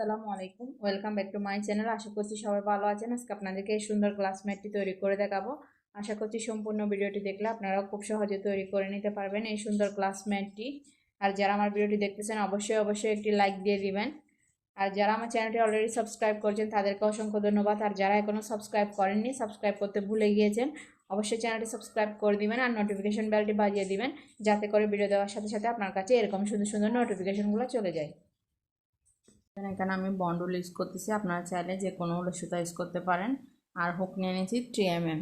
আসসালামু আলাইকুম। Welcome back to my channel আশা করছি সবাই ভালো আছেন। আজকে আপনাদেরকে এই সুন্দর গ্লাস ম্যাটটি তৈরি করে দেখাবো। আশা করছি সম্পূর্ণ ভিডিওটি দেখলে আপনারাও খুব সহজে তৈরি করে নিতে পারবেন এই সুন্দর গ্লাস ম্যাটটি আর যারা আমার ভিডিওটি দেখতেছেন, অবশ্যই অবশ্যই একটি লাইক দিয়ে দিবেন। আর যারা আমার চ্যানেলটি অলরেডি সাবস্ক্রাইব করছেন, তাদেরকে অসংখ্য ধন্যবাদ। আর যারা এখনও সাবস্ক্রাইব করেননি সাবস্ক্রাইব করতে ভুলে গিয়েছেন, অবশ্যই চ্যানেলটি সাবস্ক্রাইব করে দিবেন আর নোটিফিকেশন বেলটি বাজিয়ে দিবেন, যাতে করে ভিডিও দেওয়ার সাথে সাথে আপনার কাছে এরকম সুন্দর সুন্দর নোটিফিকেশনগুলো চলে যায়। এখানে আমি বন্ডুল ইউজ করতেছি। আপনারা চাইলে যে কোনো উলের সুতা ইউজ করতে পারেন। আর হুক নিয়ে নিয়েছি থ্রি এম এম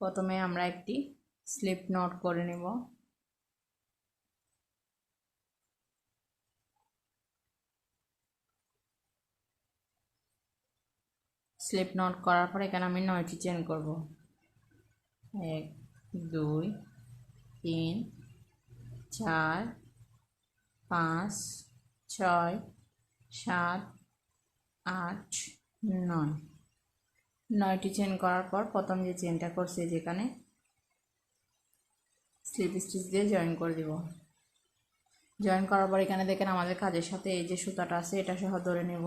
প্রথমে আমরা একটি স্লিপ নট করে নেব। স্লিপ নট করার পর এখানে আমি নয়টি চেন করব। এক, দুই, তিন, চার, পাঁচ ছয়, সাত, আট, নয়। নয়টি চেন করার পর প্রথম যে চেনটা করছে যেখানে স্লিপ স্টিচ দিয়ে জয়েন করে দিব। জয়েন করার পর এখানে দেখেন আমাদের কাজের সাথে এই যে সুতাটা আছে, এটা সহ ধরে নেব।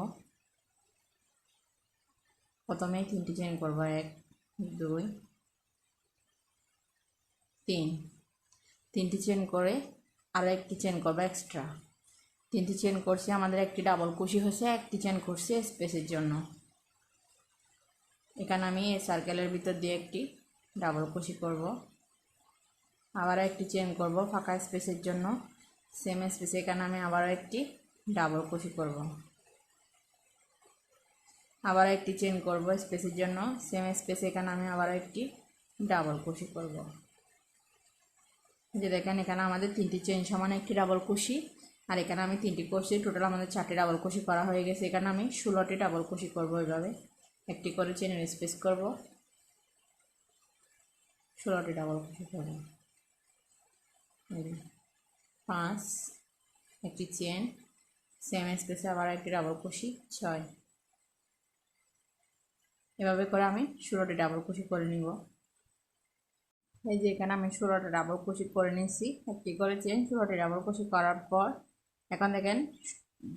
প্রথমেই তিনটি চেন করব, এক, দুই, তিন। তিনটি চেন করে আরও একটি চেন করব এক্সট্রা তিনটি চেন করছি, আমাদের একটি ডাবল কুশি হয়েছে, একটি চেন করছি স্পেসের জন্য। এখানে আমি সার্কেলের ভিতর দিয়ে একটি ডাবল কুশি করব। আবার একটি চেন করব ফাঁকা স্পেসের জন্য। সেম স্পেসে এখানে আমি আবারও একটি ডাবল কুশি করব। আবার একটি চেন করব স্পেসের জন্য। সেম স্পেসে এখানে আমি আবারও একটি ডাবল কুশি করব। যে দেখেন, এখানে আমাদের তিনটি চেন সমান একটি ডাবল কুশি। আর এখানে আমি তিনটি করছি টোটাল আমাদের চারটি ডাবল কুশি করা হয়ে গেছে। এখানে আমি ষোলোটি ডাবল কুশি করব এইভাবে একটি করে চেনের স্পেস করব। ষোলোটি ডাবল কুশি করব। পাঁচ, একটি চেন সেম স্পেসে আবার একটি ডাবল কুশি ছয়। এভাবে করে আমি ষোলোটি ডাবল কুশি করে নিব। এই যে এখানে আমি ষোলোটা ডাবল কুশি করে নিয়েছি। একটি করে চেন, ষোলোটি ডাবল কুশি করার পর এখন দেখেন,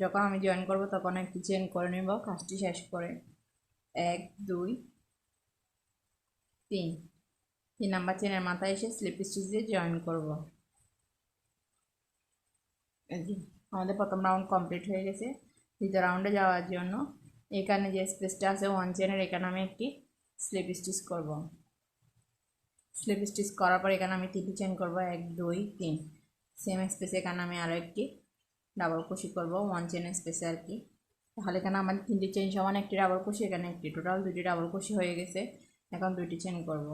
যখন আমি জয়েন করব তখন একটি চেন করে নেব, কাজটি শেষ করে এক, দুই, তিন। তিন নাম্বার চেনের মাথায় এসে স্লিপ স্টিচ দিয়ে জয়েন করব। আমাদের প্রথম রাউন্ড কমপ্লিট হয়ে গেছে। দ্বিতীয় রাউন্ডে যাওয়ার জন্য এখানে যে স্পেসটা আছে ওয়ান চেনের এখানে আমি একটি স্লিপ স্টিচ করব। স্লিপ স্টিচ করার পর এখানে আমি তিনটি চেন করব, এক, দুই, তিন। সেম স্পেসে এখানে আমি আরও একটি ডাবল কুশি করব ওয়ান চেন স্পেসে আর কি। তাহলে এখানে আমার তিনটি চেন সমান একটি ডাবল কুশি, এখানে একটি টোটাল দুটি ডাবল কুশি হয়ে গেছে। এখন দুটি চেন করব।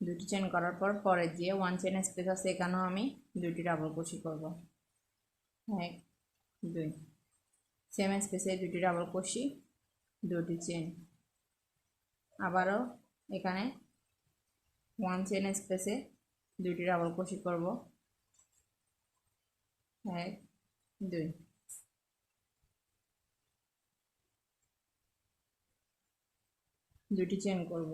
দুটি চেন করার পর পরে যে ওয়ান চেন স্পেস আছে, এখানেও আমি দুটি ডাবল কুশি করব। এক, দুই। সেম স্পেসে দুটি ডাবল কুশি দুটি চেন আবারও এখানে ওয়ান চেন স্পেসে দুটি ডাবল কুশি করব। এক দুই। দুটি চেন করব।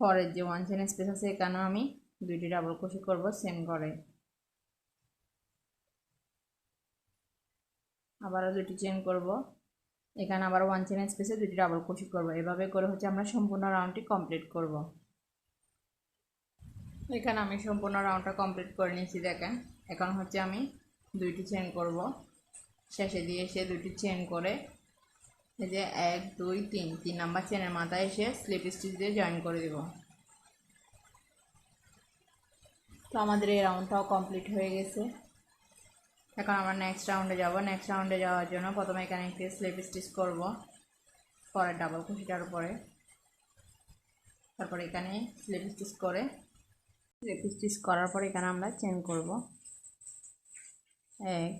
পরের যে ওয়ান চেন স্পেস আছে, এখানেও আমি দুইটি ডাবল কুশি করব সেম করে। আবারও দুটি চেন করব। এখানে আবার ওয়ান চেন স্পেসে দুটি ডাবল কুশি করব। এভাবে করে হচ্ছে আমরা সম্পূর্ণ রাউন্ডটি কমপ্লিট করব। এখানে আমি সম্পূর্ণ রাউন্ডটা কমপ্লিট করে নিয়েছি, দেখেন। এখন হচ্ছে আমি দুইটি চেন করব। শেষে দিয়ে এসে দুটি চেন করে এই যে এক, দুই, তিন তিন নাম্বার চেনের মাথায় এসে স্লিপ স্টিচ দিয়ে জয়েন করে দেব। তো আমাদের এই রাউন্ডটাও কমপ্লিট হয়ে গেছে। এখন আমরা নেক্সট রাউন্ডে যাব। নেক্সট রাউন্ডে যাওয়ার জন্য প্রথমে এখানে একটি স্লিপ স্টিচ করব, পরে ডাবল খুশিটার উপরে। তারপর এখানে স্লিপ স্টিচ করে স্টিচ করার পর এখানে আমরা চেন করব। এক,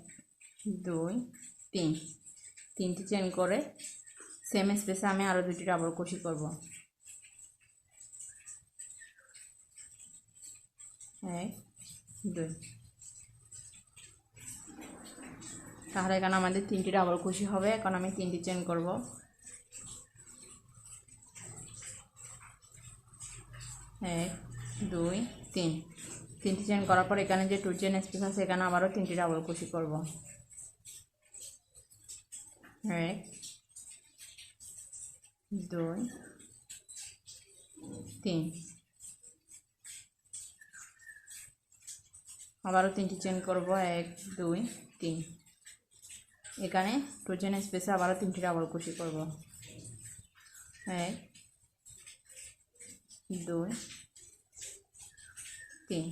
দুই, তিন। তিনটি চেন করে সেম স্পেসে আমি আরও দুটি ডাবল কুশি করব। এক, দুই। তাহলে এখানে আমাদের তিনটি ডাবল কুশি হবে। এখন আমি তিনটি চেন করব। এক, দুই তিন, তিনটি চেন করার পর এখানে যে টু চেন স্পেস আছে, এখানে আবারও তিনটি ডাবল কুশি করব। এক, দুই, তিন। আবারও তিনটি চেন করব, এক, দুই, তিন। এখানে টু চেন স্পেসে আবারও তিনটি ডাবল কুশি করব। এক, দুই তিন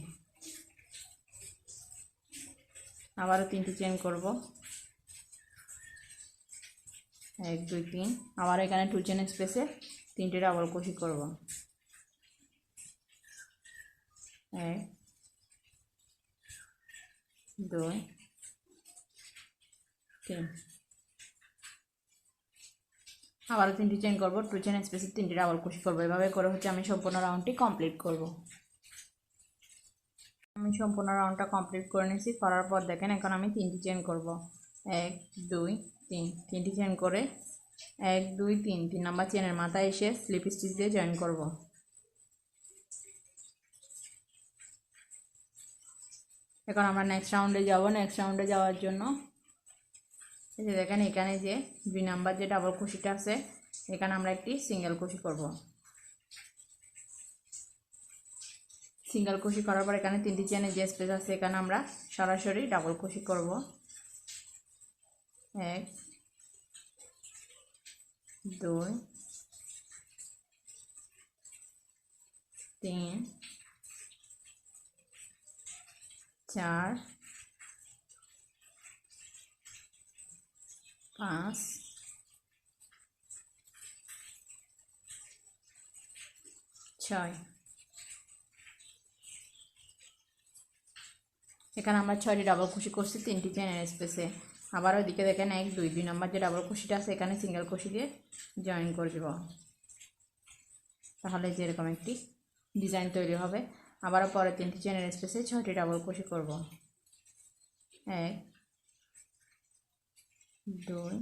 আবারও তিনটি চেন করব। এক, দুই, তিন। আবার এখানে টু চেন স্পেসে তিনটে ডাবল কুশি করব। এক, দুই, তিন। আবারও তিনটি চেন করব। টু চেন স্পেসে তিনটি ডাবল কুশি করব। এভাবে করে হচ্ছে আমি সম্পূর্ণ রাউন্ডটি কমপ্লিট করব। আমি সম্পূর্ণ রাউন্ডটা কমপ্লিট করে নিয়েছি, করার পর দেখেন এখন আমি তিনটি চেন করব। এক, দুই, তিন। তিনটি চেন করে এক, দুই, তিন। তিন নাম্বার চেনের মাথায় এসে স্লিপ স্টিচ দিয়ে জয়েন করব। এখন আমরা নেক্সট রাউন্ডে যাব। নেক্সট রাউন্ডে যাওয়ার জন্য এই যে দেখেন এখানে যে দুই নাম্বার যে ডাবল কুশিটা আছে, এখানে আমরা একটি সিঙ্গেল কুশি করব। সিঙ্গেল কুশি করার পর এখানে তিনটি চেনে যে স্পেস আছে, এখানে আমরা সরাসরি ডাবল কুশি করব। এক, দুই, তিন, চার, পাঁচ, ছয়। এখানে আমরা ছয়টি ডাবল কুশি করছি, তিনটি চেনের স্পেসে আবার ওইদিকে দেখেন এক, দুই দুই নম্বর যে ডাবল কুশিটা আছে, এখানে সিঙ্গেল কুশি দিয়ে জয়েন করে দেব। তাহলে যেরকম একটি ডিজাইন তৈরি হবে। আবারও পরে তিনটি চেনের স্পেসে ছয়টি ডাবল কুশি করব। এক, দুই,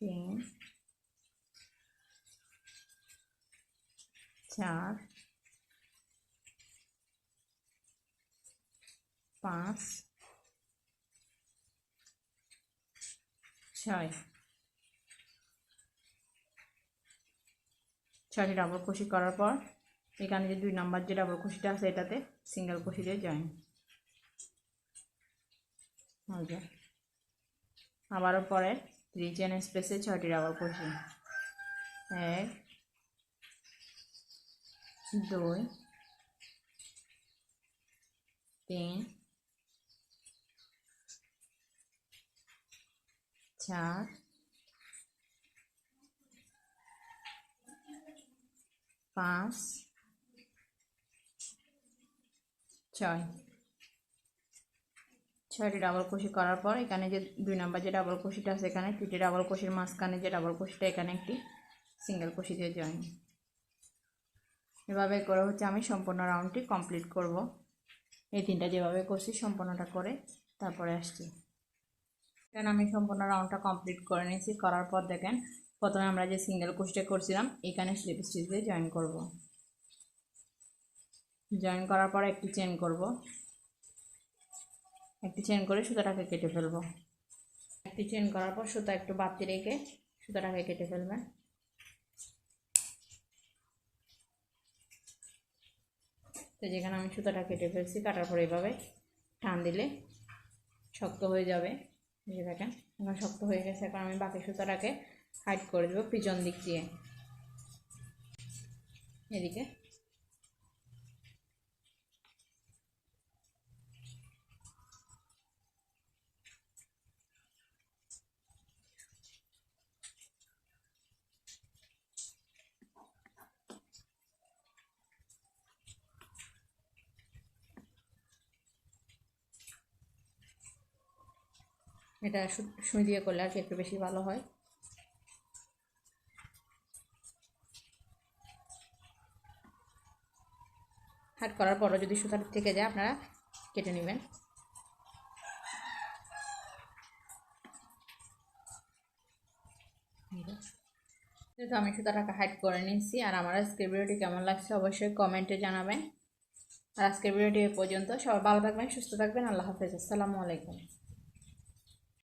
তিন চার, পাঁচ, ছয়। ছয়টি ডাবল কুশি করার পর এখানে যে দুই নাম্বার যে ডাবল কুশিটা আছে এটাতে সিঙ্গেল কুশি দিয়ে জয়েন আবারও পরে থ্রি চেন স্পেসে ছয়টি ডাবল কুশি এক দুই তিন চার পাঁচ ছয় ছয়টি ডাবল কুশি করার পর এখানে যে দুই নাম্বার যে ডাবল কুশিটা আছে এখানে তিনটি ডাবল কুশির মাঝখানে যে ডাবল কুশিটা এখানে একটি সিঙ্গেল কুশি দিয়ে জয়েন এভাবে করে হচ্ছে আমি সম্পূর্ণ রাউন্ডটি কমপ্লিট করব। এই তিনটা যেভাবে করছি সম্পূর্ণটা করে তারপরে আসছি। এখানে আমি সম্পূর্ণ রাউন্ডটা কমপ্লিট করে নিয়েছি। করার পর দেখেন, প্রথমে আমরা যে সিঙ্গেল কুশিটা করছিলাম, এখানে স্লিপ স্টিচ দিয়ে জয়েন করব। জয়েন করার পর একটি চেন করব। একটি চেন করে সুতাটাকে কেটে ফেলব। একটি চেন করার পর সুতা একটু বাতি রেখে সুতাটাকে কেটে ফেলবেন। তো যেখানে আমি সুতাটা কেটে ফেলছি, কাটার পর এভাবে টান দিলে শক্ত হয়ে যাবে। বুঝে দেখেন, এখন শক্ত হয়ে গেছে, এখন আমি বাকি সুতাটাকে হাইট করে দেবো পিছন দিক দিয়ে। এদিকে এটা সুই দিয়ে করলে আর কি একটু বেশি ভালো হয়। হাট করার পরও যদি সুতার থেকে যায়, আপনারা কেটে নেবেন। তো আমি সুতাটাকে হাইড করে নিয়েছি, আর আমার আজকের ভিডিওটি কেমন লাগছে অবশ্যই কমেন্টে জানাবেন। আর আজকের ভিডিওটি এ পর্যন্ত, সবাই ভালো থাকবেন, সুস্থ থাকবেন, আল্লাহ হাফেজ, আসসালামু আলাইকুম।